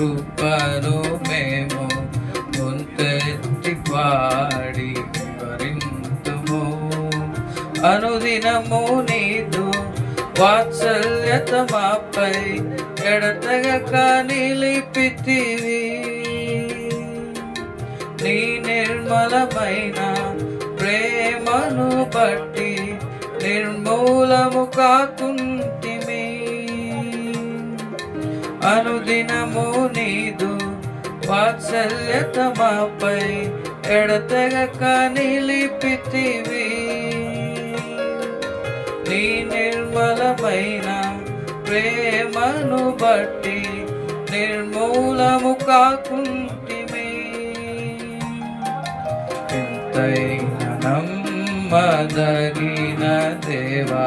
కృపను మేము ముంతెత్తి పాడి వివరింతుము అనుదినము నీదు వాత్సల్యత మాపై ఎడతెగక నిలిపితివి. నీ నిర్మలమైన ప్రేమను బట్టి నిర్మూలము కాకుండా అనుదినము నీదు వాత్సల్యత మాపై ఎడతెగక నిలిపితివి. నీ నిర్మలమైన ప్రేమను బట్టి నిర్మూలము కాకుంటిమి. ఎంతైన నమ్మదగిన దేవా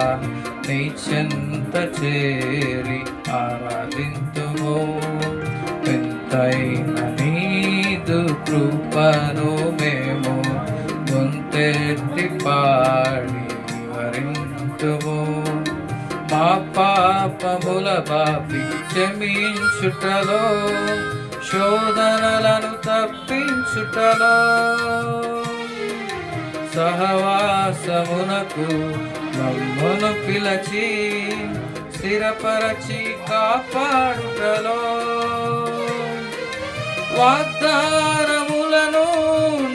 నీ చెంత చేరి ఆరాధింతుము. ఎంతైన నీదు కృపను మేము గొంతెత్తి పాడి వివరింతుము. మా పాపముల బాపి క్షమించుటలో శోధనలను తప్పించుటలో సహవాసమునకు మమ్మును పిలచి స్థిరపరచి కాపాడుటలో వాగ్దానములను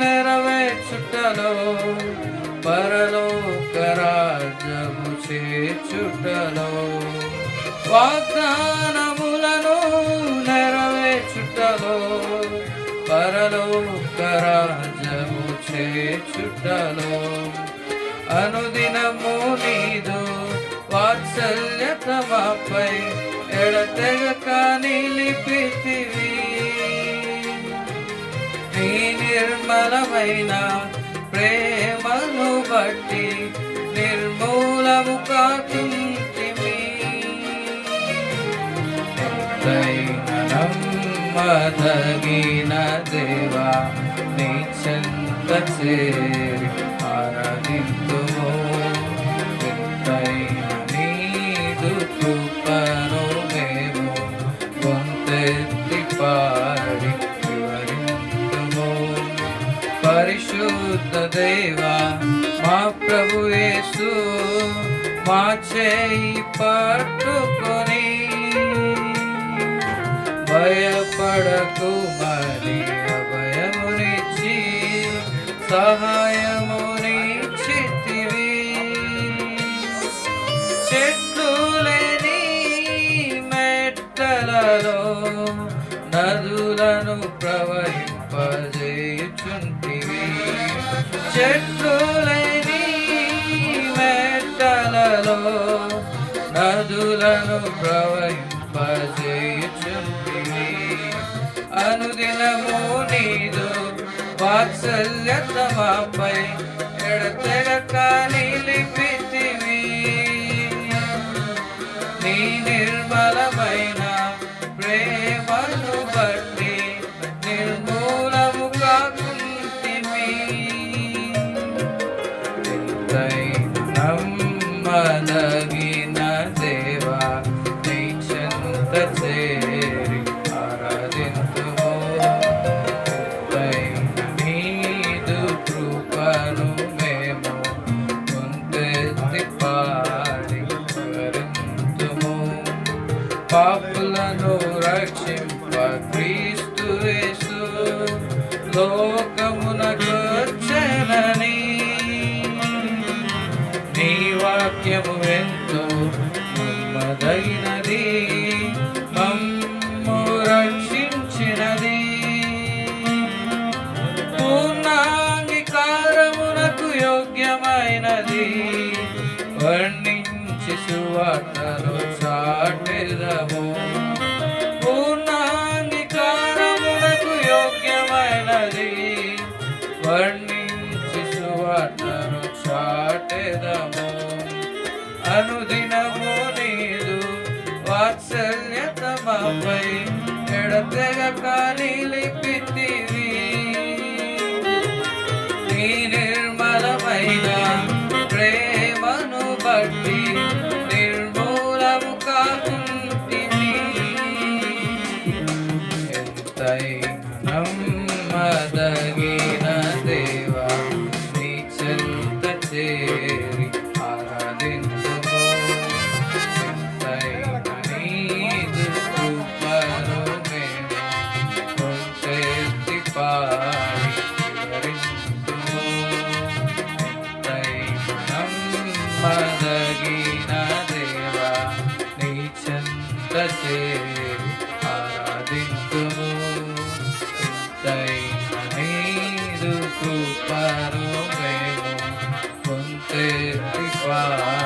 నెరవేర్చుటలో పరలోక రాజ్యము చేర్చుటలో. వాగ్దాన చేర్చుటలో అనుదినము నీదు వాత్సల్యత మాపై ఎడతెగక నిలిపితివి. నీ నిర్మలమైన ప్రేమను బట్టి నిర్మూలము కాకుంటిమి ఎంతైన నమ్మదగిన దేవా నీ చెంత చేరి ఆరాధింతుము ఎంతైన నీదు కృపను మేము గొంతెత్తి పాడి వివరింతుము పరిశుద్ధ దేవా మా ప్రభు యేసు మా చేయి పట్టుకొని భయపడకు మరి సహాయమునిచ్చితివి. చెట్లు లేని మెట్టలలో నదులను ప్రవహింపజేయుచుంటివి. చెట్లు లేని మెట్టలలో నదులను ప్రవహింపజేయుచుంటివి. అనుదినము నీదు వాత్సల్యత మాపై ఎడతెగక నిలిపితివి నీ నిర్మలమైన ప్రేమను బట్టి నిర్మూలము కాకుంటిమి నమ్మదగిన కృపను మేము ముందెత్తి పాడి వివరింతుము పాపులను రక్షింప క్రీస్తు యేసు. లోకమునకొచ్చనని నీ వాక్యము ఎంతో నమ్మదగినది వర్ణించి సువార్తను చాటెదము. పూర్ణాంగీకారమునకు యోగ్యమైనది. వర్ణించి సువార్తను చాటెదము. అనుదినము నీదు వాత్సల్యత మాపై ఎడతెగక నిలిపితివి నమ్మదగిన 来来